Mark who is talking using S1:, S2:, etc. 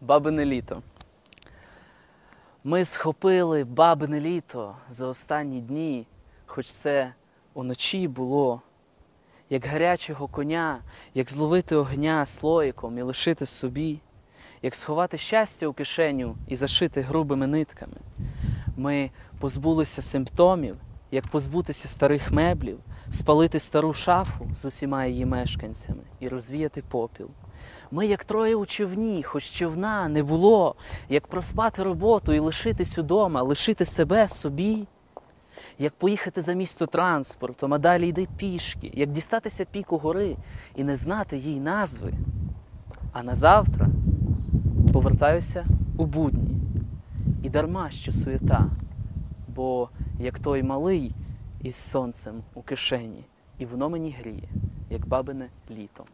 S1: Бабине літо. Ми схопили бабине літо за останні дні, хоч це уночі було, як гарячого коня, як зловити огня слоїком і лишити собі, як сховати щастя у кишеню і зашити грубими нитками. Ми позбулися симптомів як позбутися старих меблів, спалити стару шафу з усіма її мешканцями і розвіяти попіл. Ми, як троє у човні, хоч човна не було, як проспати роботу і лишитись удома, лишити себе собі, як поїхати за місто транспортом, а далі йди пішки, як дістатися піку гори і не знати їй назви. А на завтра повертаюся у будні. І дарма що суєта, бо як той малий із сонцем у кишені, і воно мені гріє, як бабине літо.